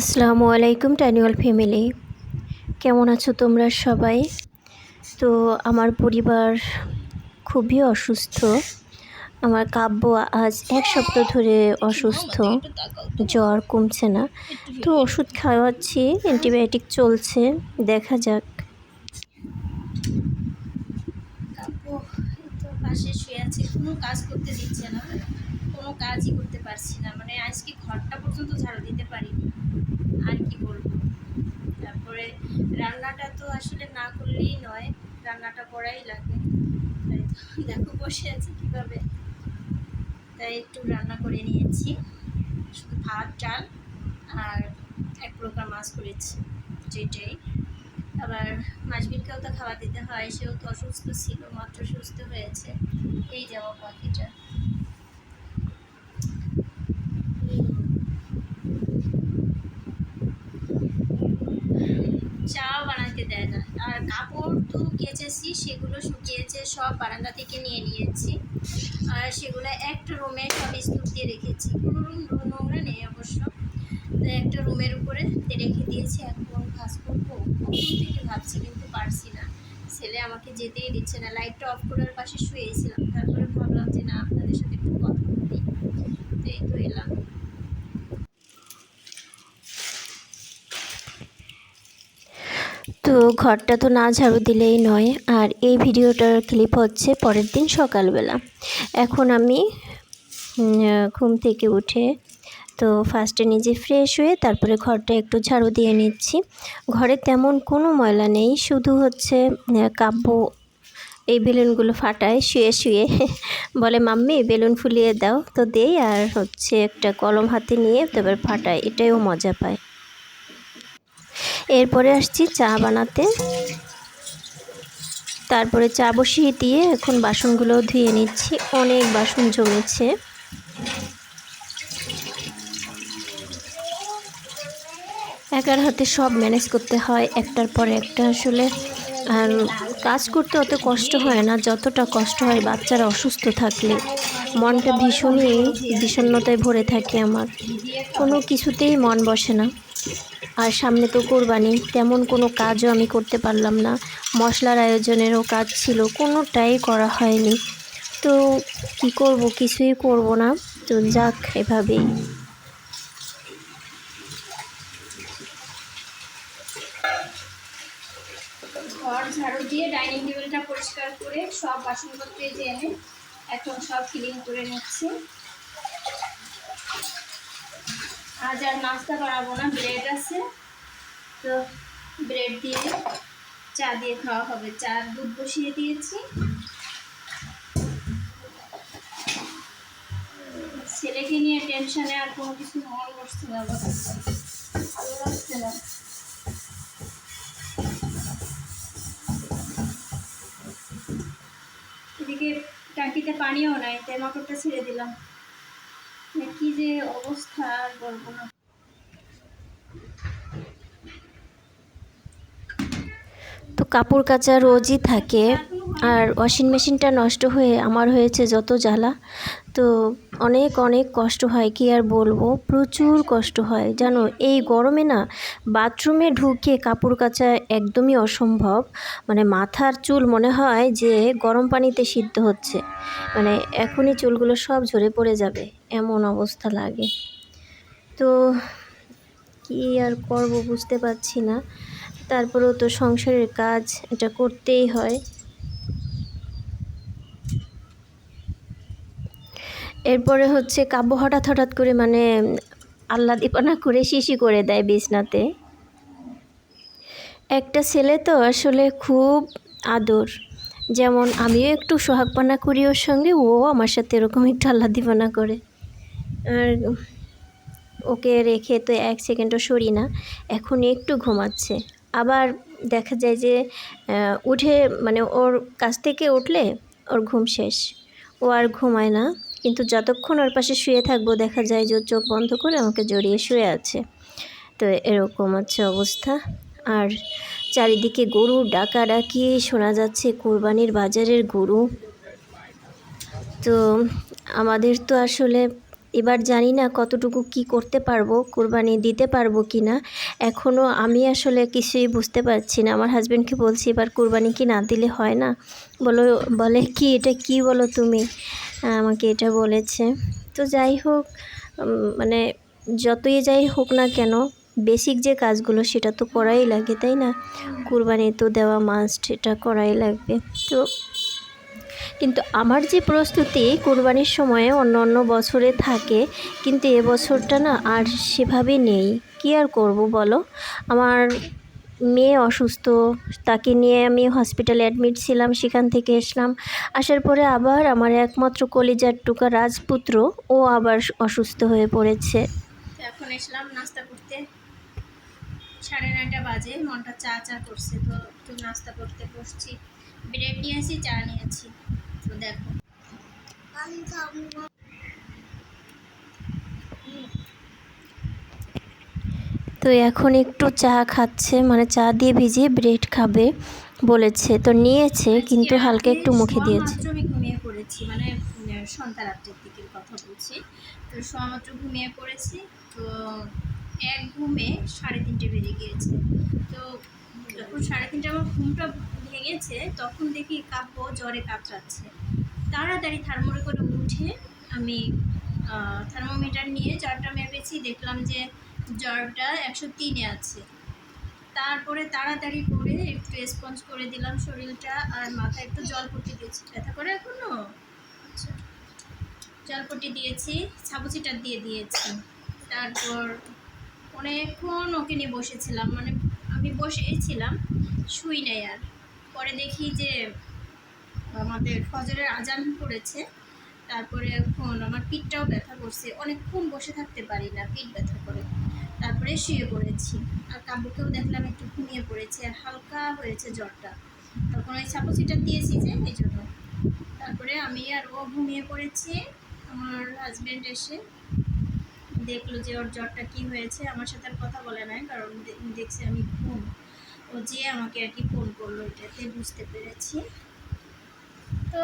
আসসালামু আলাইকুম ট্যানুয়াল ফ্যামিলি। কেমন আছো তোমরা সবাই? তো আমার পরিবার খুবই অসুস্থ। আমার কাব্য আজ এক সপ্তাহ ধরে অসুস্থ। জ্বর কমছে না। তো ওষুধ খাওয়াচ্ছি, অ্যান্টিবায়োটিক চলছে, দেখা যাক। কাজ করতে দিচ্ছে না। কোনো কাজই করতে পারছি না। মানে আজকে ঘরটা পর্যন্ত ঝাড়ু দিতে পারিনি আর কি বলব তারপরে রান্নাটা তো আসলে না করলেই নয়, রান্নাটা করাই লাগে। তাই দেখো বসে আছে কীভাবে। তাই একটু রান্না করে নিয়েছি, শুধু ভাত, ডাল আর এক প্রকার মাছ করেছি যেটাই আবার মাসবিনকেও তো খাওয়া দিতে হয়, সেও তো অসুস্থ ছিল, মাত্র সুস্থ হয়েছে। এই যাওয়া পাখিটা চা বানাতে দেয় না আর কাপড় তো কেচেছি, সেগুলো শুকিয়েছে, সব বারান্দা থেকে নিয়ে নিয়েছি। আর সেগুলো একটা রুমে সব স্তূপ দিয়ে রেখেছি। কোনো রুম নোংরা নেই অবশ্য। একটা রুমের উপরে রেখে দিয়েছি এখন কাজ করব। কখন থেকে ভাবছি কিন্তু পারছি না। ছেলে আমাকে যেতেই দিচ্ছে না। লাইটটা অফ করার পাশে শুয়েছিলাম। তারপরে ভাবলাম যে না, আপনাদের সাথে একটু কথা বলি। তো এই তো এলাম। তো ঘরটা তো না ঝাড়ু দিলেই নয়। আর এই ভিডিওটার ক্লিপ হচ্ছে পরের দিন সকালবেলা। এখন আমি ঘুম থেকে উঠে তো ফার্স্টে নিজে ফ্রেশ হয়ে তারপরে ঘরটা একটু ঝাড়ু দিয়ে নিচ্ছি। ঘরে তেমন কোনো ময়লা নেই, শুধু হচ্ছে কাব্য, এই বেলুনগুলো ফাটায়, শুয়ে শুয়ে। বলে, মাম্মি, বেলুন ফুলিয়ে দাও। তো দেই, আর হচ্ছে একটা কলম হাতে নিয়ে তারপর ফাটায়, এটাইও মজা পায়। এরপরে আসছি চা বানাতে। তারপরে চা বসিয়ে দিয়ে এখন বাসনগুলো ধুয়ে নিচ্ছি, অনেক বাসন জমেছে। একার হাতে সব ম্যানেজ করতে হয়, একটার পর একটা আসলে। আর কাজ করতে অত কষ্ট হয় না, যতটা কষ্ট হয় বাচ্চারা অসুস্থ থাকলে। মনটা ভীষণই বিষণ্ণতায় ভরে থাকে আমার। কোনো কিছুতেই মন বসে না। আর সামনে তো কোরবানি। তেমন কোনো কাজও আমি করতে পারলাম না। মশলার আয়োজনেরও কাজ ছিল, কোনোটাই করা হয়নি। তো কি করব? কিছুই করব না। তো যাক, এভাবেই। ঝাড়ু দিয়ে ডাইনিং টেবিলটা পরিষ্কার করে সব বাসনপত্র যে এনে এখন সব ক্লিন করে নিচ্ছি। আজ আর নাস্তা বানাবো না, ব্রেড আছে। তো ব্রেড দিয়ে চা দিয়ে খাওয়া হবে। চা, দুধ বসিয়ে দিয়েছি। ছেলেকে নিয়ে টেনশনে আর কোনো কিছু মন বসছে না। ভালো লাগছে না। এদিকে টাঙ্কিতে পানিও নাই, তাই মোটরটা ছেড়ে দিলাম। কি যে অবস্থা আর বলব না। তো কাপড় কাচা রোজই থাকে আর ওয়াশিং মেশিনটা নষ্ট হয়ে আমার হয়েছে যত জ্বালা। তো অনেক অনেক কষ্ট হয়, কি আর বলব? প্রচুর কষ্ট হয়। জানো, এই গরমে না বাথরুমে ঢুকে কাপড় কাচা একদমই অসম্ভব। মানে মাথার চুল মনে হয় যে গরম পানিতে সিদ্ধ হচ্ছে। মানে এখনই চুলগুলো সব ঝরে পড়ে যাবে। এমন অবস্থা লাগে। তো কি আর করব বুঝতে পারছি না। তারপরেও তো সংসারের কাজ এটা করতেই হয়। এরপরে হচ্ছে কাব্য হঠাৎ হঠাৎ করে মানে আল্লাদিপনা করে শিশি করে দেয় বিছনাতে। একটা ছেলে তো আসলে খুব আদর। যেমন আমিও একটু সোহাগপানা করি ওর সঙ্গে, ও আমার সাথে এরকম একটু আল্লাদিপনা করে। আর ওকে রেখে তো এক সেকেন্ডও সরি না এখন একটু ঘুমাচ্ছে। আবার দেখা যায় যে উঠে মানে ওর কাছ থেকে উঠলে ওর ঘুম শেষ। ও আর ঘুমায় না, কিন্তু যতক্ষণ ওর পাশে শুয়ে থাকব, দেখা যায় যে চোখ বন্ধ করে আমাকে জড়িয়ে শুয়ে আছে। তো এরকম হচ্ছে অবস্থা। আর চারিদিকে গরু ডাকাডাকি শোনা যাচ্ছে? কোরবানির বাজারের গরু। তো আমাদের তো আসলে এবার জানি না কতটুকু কি করতে পারব, কোরবানি দিতে পারব কি না। এখনও আমি আসলে কিছুই বুঝতে পারছি না। আমার হাজব্যান্ডকে বলছি, এবার কোরবানি কি না দিলে হয় না? বলো, বলে কি এটা কি বলো তুমি? আমাকে এটা বলেছে। তো যাই হোক মানে যতই যাই হোক না কেন বেসিক যে কাজগুলো সেটা তো করাই লাগে, তাই না? কুরবানি তো দেওয়া মাস্ট এটা করাই লাগবে। তো কিন্তু আমার যে প্রস্তুতি কোরবানির সময়ে অন্য অন্য বছরে থাকে, কিন্তু এবছরটা না আর সেভাবে নেই। কি আর করব বলো? আমার মেয়ে অসুস্থ, তাকে নিয়ে আমি হসপিটালে অ্যাডমিট ছিলাম, সেখান থেকে এসলাম। আসার পরে আবার আমার একমাত্র কলিজার টুকা রাজপুত্র, ও আবার অসুস্থ হয়ে পড়েছে। এখন এসলাম নাস্তা করতে। সাড়ে নয়টা বাজে, মনটা চা চা করছে, তো একটু নাস্তা করতে বসছি। ব্রেড নিয়েছি চা নিয়েছি তো দেখো। তো এখন একটু চা খাচ্ছে মানে চা দিয়ে ভিজিয়ে ব্রেড খাবে বলেছে। তো নিয়েছে কিন্তু হালকা একটু মুখে দিয়েছে। আমি ঘুমিয়ে পড়েছি মানে সন্ধ্যা রাত্রের দিকের কথা বলছি। তো শোয়ামাত্র ঘুমিয়ে পড়েছি তো এক ঘুমে সাড়ে তিনটে বেজে গিয়েছে। তো যখন সাড়ে তিনটে আমার ঘুমটা ভেঙেছে, তখন দেখি কাব্য জ্বরে কাতরাচ্ছে। তাড়াতাড়ি থার্মোরে করে উঠে আমি থার্মোমিটার নিয়ে জ্বরটা মেপেছি, দেখলাম যে জ্বরটা একশো তিনে আছে। তারপরে তাড়াতাড়ি করে একটু রেসপন্স করে দিলাম শরীরটা, আর মাথায় একটু জল পট্টি দিয়েছি। ব্যথা করে এখনও? আচ্ছা। জল পট্টি দিয়েছি ছাবুচিটা দিয়ে দিয়েছি। তারপর অনেকক্ষণ ওকে নিয়ে বসেছিলাম মানে আমি বসেছিলাম শুই নাই আর। পরে দেখি যে, আমাদের ফজরের আজান পড়েছে। তারপরে এখন আমার পিঠটাও ব্যথা করছে। অনেকক্ষণ বসে থাকতে পারি না পিঠ ব্যথা করে। তারপরে শুয়ে পড়েছি। আর কাব্যকেও দেখলাম একটু ঘুমিয়ে পড়েছে আর হালকা হয়েছে জ্বরটা। তখন ওই সাপোসিটা দিয়েছি যে, এই জন্য। তারপরে আমি আর ও ঘুমিয়ে পড়েছি। আমার হাজব্যান্ড এসে দেখল যে ওর জ্বরটা কি হয়েছে। আমার সাথে আর কথা বলে নাই, কারণ দেখছে আমি ঘুম। ও যে আমাকে আর কি ফোন করল, এটাতে বুঝতে পেরেছি। তো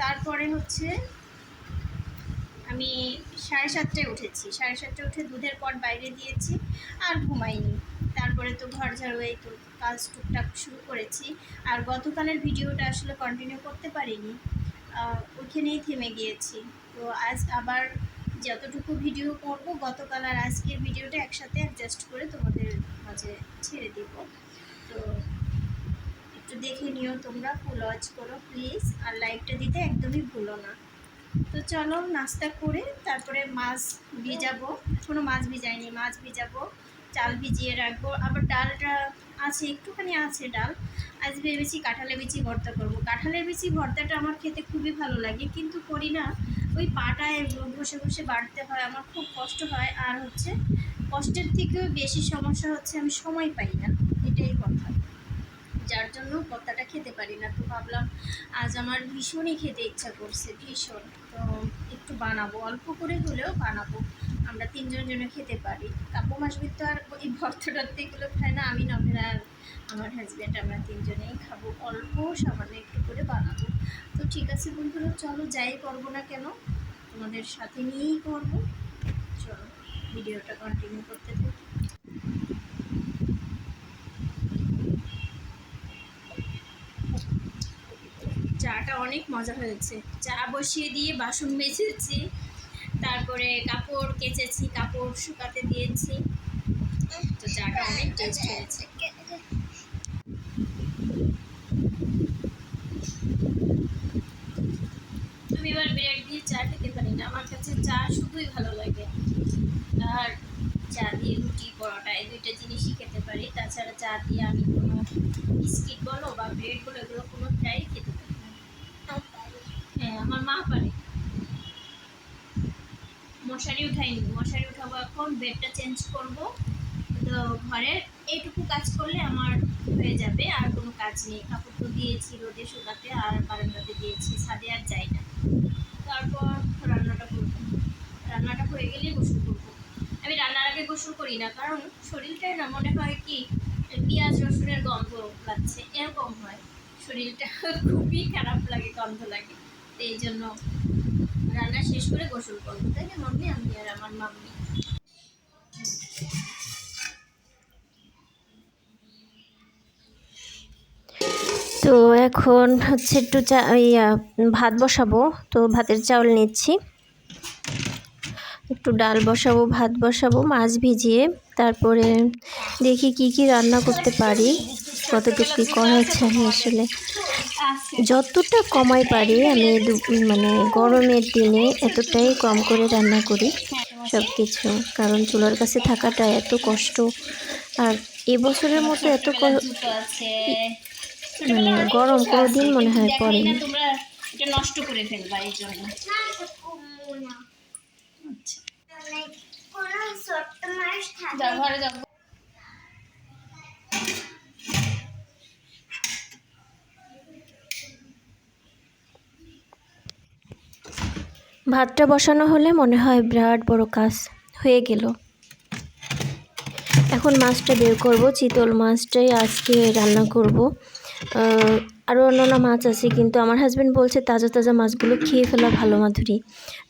তারপরে হচ্ছে আমি সাড়ে সাতটায় উঠেছি। সাড়ে সাতটায় উঠে দুধের পর বাইরে দিয়েছি আর ঘুমাইনি। তারপরে তো ঘর ঝাড়ু এই তো কাজ টুকটাক শুরু করেছি। আর গতকালের ভিডিওটা আসলে কন্টিনিউ করতে পারিনি। ওইখানেই থেমে গিয়েছি। তো আজ আবার যতটুকু ভিডিও করব, গতকাল আর আজকের ভিডিওটা একসাথে অ্যাডজাস্ট করে তোমাদের মাঝে ছেড়ে দিব। তো একটু দেখে নিও তোমরা ফুল ওয়াচ করো প্লিজ আর লাইকটা দিতে একদমই ভুলো না। তো চলো নাস্তা করে তারপরে মাছ ভিজাবো। কোনো মাছ ভিজাইনি, মাছ ভিজাবো, চাল ভিজিয়ে রাখব। আবার ডালটা আছে, একটুখানি আছে ডাল। আজ ভেবেছি কাঁঠালের বিচি ভর্তা করব। কাঁঠালের বিচি ভর্তাটা আমার খেতে খুবই ভালো লাগে, কিন্তু করি না। ওই পাটায় বসে বসে বাড়তে হয়, আমার খুব কষ্ট হয়। আর হচ্ছে কষ্টের থেকেও বেশি সমস্যা হচ্ছে আমি সময় পাই না, এটাই কথা। যার জন্য ভর্তাটা খেতে পারি না। তো ভাবলাম আজ আমার ভীষণই খেতে ইচ্ছা করছে, ভীষণ। তো একটু বানাবো, অল্প করে হলেও বানাবো। আমরা তিনজন জন্য খেতে পারি। কাপু মাসবির তো আর ওই ভর্তাটাতে এগুলো খায় না, আমি আর আমার হাজব্যান্ড আমরা তিনজনেই খাব। অল্প সামান্য একটু করে বানাবো। তো ঠিক আছে বন্ধুরা, চলো যাই করব না কেন? তোমাদের সাথে নিয়েই করব। চলো, ভিডিওটা কন্টিনিউ করতে থাকি। চাটা অনেক মজা হয়েছে। চা বসিয়ে দিয়ে বাসন মেজেছি, তারপরে কাপড় কেচেছি, কাপড় শুকাতে দিয়েছি। তো চাটা অনেক টেস্ট হয়েছে আমি এবার ব্রেড দিয়ে চা খেতে পারি না আমার কাছে চা শুধুই ভালো লাগে। আর চা দিয়ে রুটি, পরোটা, এই দুইটা জিনিসই খেতে পারি। তাছাড়া চা দিয়ে আমি কোনো বিস্কিট বলো বা ব্রেড বলো, এগুলো কোনো চাই খেতে পারি হ্যাঁ আমার মা পারে। মশারি উঠাইনি। মশারি উঠাবো এখন বেডটা চেঞ্জ করব। তো ঘরের এইটুকু কাজ করলে আমার হয়ে যাবে, আর কোনো কাজ নেই। কাপড় তো দিয়েছি রোদে শুকাতে আর বারান্দাতে দিয়েছি। ছাদে আর যাই না। তারপর রান্নাটা করব। রান্নাটা হয়ে গেলেই গোসল করব। আমি রান্নার আগে গোসল করি না, কারণ শরীরটাই না মনে হয় কি, পেঁয়াজ, রসুনের গন্ধ লাগছে, এরকম হয়। শরীরটা খুবই খারাপ লাগে, গন্ধ লাগে। এই জন্য রান্না শেষ করে গোসল করব। তাই না, মাম্মি? আমি আর আমার মাম্মি। তো এখন হচ্ছে একটু চা ভাত বসাবো। তো ভাতের চাউল নিচ্ছি। একটু ডাল বসাবো, ভাত বসাবো, মাছ ভিজিয়ে তারপরে দেখি কি কি রান্না করতে পারি। কতটুকু কী করা হচ্ছে আমি আসলে যতটা কমাই পারি আমি মানে গরমের দিনে এতটাই কম করে রান্না করি সব কিছু কারণ চুলার কাছে থাকাটা এত কষ্ট। আর এবছরের মতো এত মানে গরম কোনো দিন মনে হয় না তোমরা এটা নষ্ট করে ফেলবা এই জন্য। আচ্ছা। ভাতটা বসানো হলে মনে হয় বিরাট বড় কাজ হয়ে গেল। এখন মাছটা বের করব চিতল মাছটাই আজকে রান্না করব। আরও অন্যান্য মাছ আছে, কিন্তু আমার হাজব্যান্ড বলছে তাজা তাজা মাছগুলো খেয়ে ফেলা ভালো মাধুরী।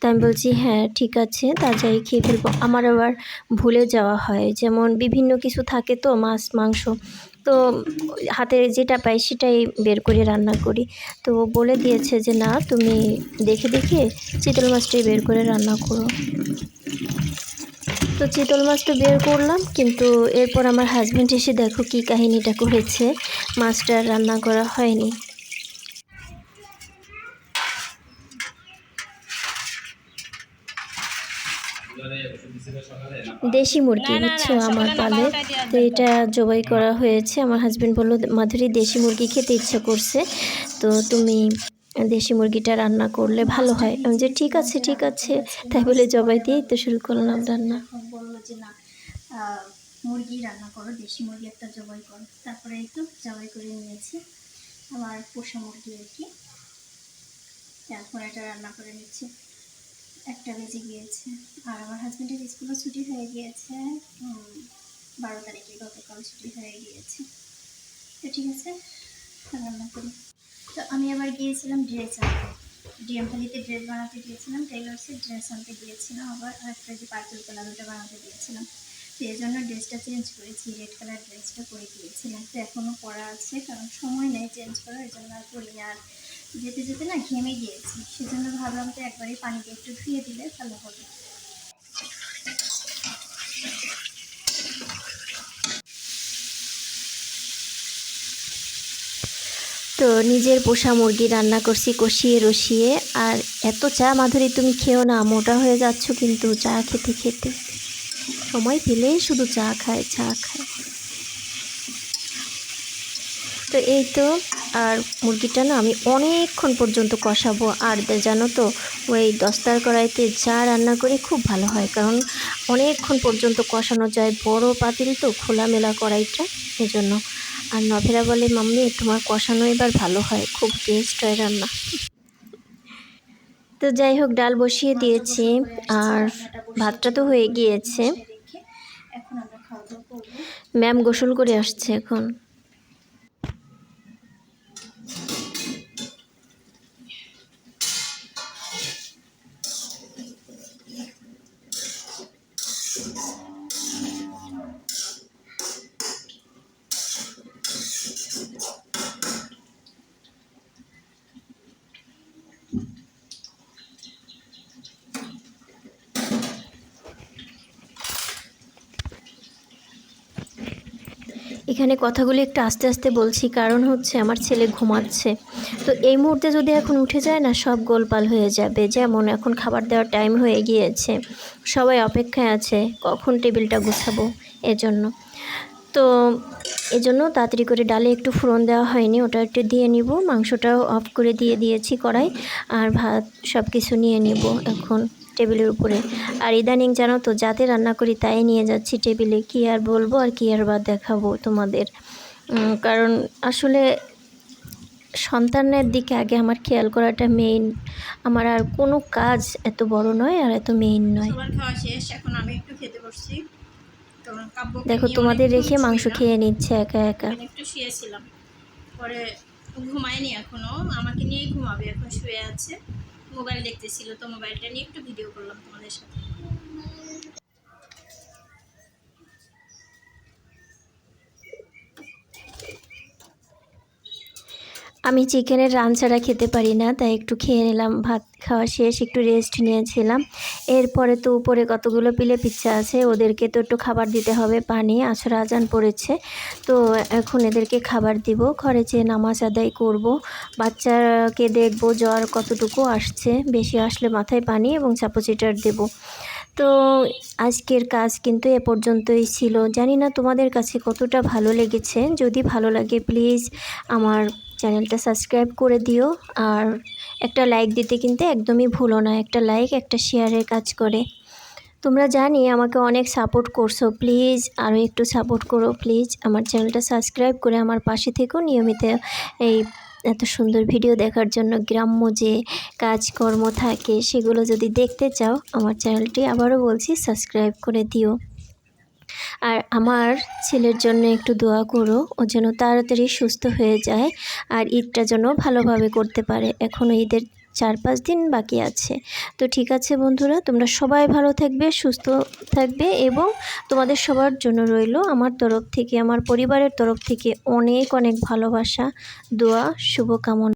তাই আমি বলছি হ্যাঁ ঠিক আছে, তাজাই খেয়ে ফেলব। আমার আবার ভুলে যাওয়া হয়, যেমন বিভিন্ন কিছু থাকে তো, মাছ, মাংস। তো হাতে যেটা পাই সেটাই বের করে রান্না করি। তো বলে দিয়েছে যে, না, তুমি দেখে দেখে চিতল মাছটাই বের করে রান্না করো। তো চিতল মাছটা বের করলাম কিন্তু এরপর আমার হাজব্যান্ড এসে দেখো কি কাহিনীটা করেছে। মাছটা রান্না করা হয়নি। দেশি মুরগি বুঝছ আমার পালে। তো এটা জবাই করা হয়েছে। আমার হাজব্যান্ড বলল মাধুরী দেশি মুরগি খেতে ইচ্ছা করছে। তো তুমি দেশি মুরগিটা রান্না করলে ভালো হয়। আমি যে ঠিক আছে ঠিক আছে। তাই বলে জবাই দিয়েই তো শুরু করলাম রান্না। বলল যে, না মুরগি রান্না করো, দেশি মুরগি একটা জবাই করো। তারপরে একটু জবাই করে নিয়েছি। আমার পোষা মুরগি আর কি। তারপর এটা রান্না করে নিচ্ছি। একটা বেজে গিয়েছে। আর আমার হাজব্যান্ডের স্কুলও ছুটি হয়ে গিয়েছে। বারো তারিখে গতকাল ছুটি হয়ে গিয়েছে। তো ঠিক আছে, রান্না করি। তো আমি আবার গিয়েছিলাম ড্রেস আনতে। ডিএমখালিতে ড্রেস বানাতে গিয়েছিলাম টেইলার্সে ড্রেস আনতে গিয়েছিলাম, আবার আরেকটা যে পার্পল কালার ওটা বানাতে গিয়েছিলাম। তো এই জন্য ড্রেসটা চেঞ্জ করেছি রেড কালার ড্রেসটা পরে গিয়েছিলাম। তো এখনও পরা আছে, কারণ সময় নেই চেঞ্জ করার, এই জন্য আর পরিনি আর যেতে যেতে না ঘেমে গিয়েছি, সেজন্য ভাবলাম তো একবারই পানিতে একটু ধুয়ে দিলে ভালো হবে। তো নিজের পোষা মুরগি রান্না করছি কষিয়ে রসিয়ে। আর এত চা মাধুরী তুমি খেও না, মোটা হয়ে যাচ্ছ কিন্তু চা খেতে খেতে। সময় পেলেই শুধু চা খায় চা খায়। তো এই তো, আর মুরগিটা না আমি অনেকক্ষণ পর্যন্ত কষাবো। আর জানো তো, ওই দস্তার কড়াইতে চা রান্না করে খুব ভালো হয়। কারণ অনেকক্ষণ পর্যন্ত কষানো যায় বড় পাতিল তো খোলামেলা কড়াইটা, এজন্য। আর নভেরা বলে, মাম্মি, তোমার কষানো এবার ভালো হয়, খুব টেস্ট হয় রান্না। তো যাই হোক, ডাল বসিয়ে দিয়েছি, আর ভাতটা তো হয়ে গিয়েছে। ম্যাম গোসল করে আসছে এখন। এখানে কথাগুলি একটু আস্তে আস্তে বলছি, কারণ হচ্ছে আমার ছেলে ঘুমাচ্ছে। তো এই মুহূর্তে যদি এখন উঠে যায় না, সব গোলপাল হয়ে যাবে। যেমন এখন খাবার দেওয়ার টাইম হয়ে গিয়েছে, সবাই অপেক্ষায় আছে, কখন টেবিলটা গুছাবো এজন্য। তো এজন্য তাড়াতাড়ি করে ডালে একটু ফোড়ন দেওয়া হয়নি, ওটা একটু দিয়ে নিব। মাংসটাও অফ করে দিয়ে দিয়েছি কড়াই, আর ভাত সব কিছু নিয়ে নিব এখন। টেবিলের উপরে। আর ইদানিং জানো তো যাতে রান্না করি তাই নিয়ে যাচ্ছি টেবিলে। কি আর বলব আর কি আর বা দেখাবো তোমাদের। কারণ আসলে সন্তানের দিকে আগে আমার খেয়াল করাটা মেইন আমার আর কোনো কাজ এত বড় নয় আর এত মেইন নয়। দেখো তোমাদের রেখে মাংস খেয়ে নিচ্ছে একা একা। একটু শুয়েছিলাম। পরে ঘুমায়নি এখনও। আমাকে নিয়েই ঘুমাবে এখন শুয়ে আছে। মোবাইল দেখতেছিল তো মোবাইলটা নিয়ে একটু ভিডিও করলাম তোমাদের সাথে। আমি চিকেনের রান ছাড়া খেতে পারি না, তাই একটু খেয়ে নিলাম, ভাত খাওয়া শেষ, একটু রেস্ট নিয়েছিলাম। এরপরে তো উপরে কতগুলো পিলে পিচ্ছা আছে, ওদেরকে তো একটু খাবার দিতে হবে, পানি আসর আজান পড়েছে। তো এখন এদেরকে খাবার দিব, ঘরে যেয়ে নামাজ আদায় করব, বাচ্চাকে দেখব জ্বর কতটুকু আসছে, বেশি আসলে মাথায় পানি এবং চাপোচিটার দেব। তো আজকের কাজ কিন্তু এ পর্যন্তই ছিল। জানি না তোমাদের কাছে কতটা ভালো লেগেছে, যদি ভালো লাগে প্লিজ আমার চ্যানেলটা সাবস্ক্রাইব করে দিও আর একটা লাইক দিতে কিন্তু একদমই ভুলো না। একটা লাইক, একটা শেয়ারের কাজ করে। তোমরা জানি আমাকে অনেক সাপোর্ট করছ। প্লিজ আরও একটু সাপোর্ট করো, প্লিজ। আমার চ্যানেলটা সাবস্ক্রাইব করে আমার পাশে থেকেও নিয়মিত এই এত সুন্দর ভিডিও দেখার জন্য। গ্রাম্য যে কাজকর্ম থাকে সেগুলো যদি দেখতে চাও, আমার চ্যানেলটি আবারও বলছি, সাবস্ক্রাইব করে দিও। আর আমার ছেলের জন্য একটু দোয়া করো, ও যেন তাড়াতাড়ি সুস্থ হয়ে যায় আর ঈদটা যেন ভালোভাবে করতে পারে। এখনও ঈদের চার পাঁচ দিন বাকি আছে। তো ঠিক আছে বন্ধুরা, তোমরা সবাই ভালো থাকবে, সুস্থ থাকবে এবং তোমাদের সবার জন্য রইল আমার তরফ থেকে, আমার পরিবারের তরফ থেকে অনেক অনেক ভালোবাসা, দোয়া, শুভকামনা।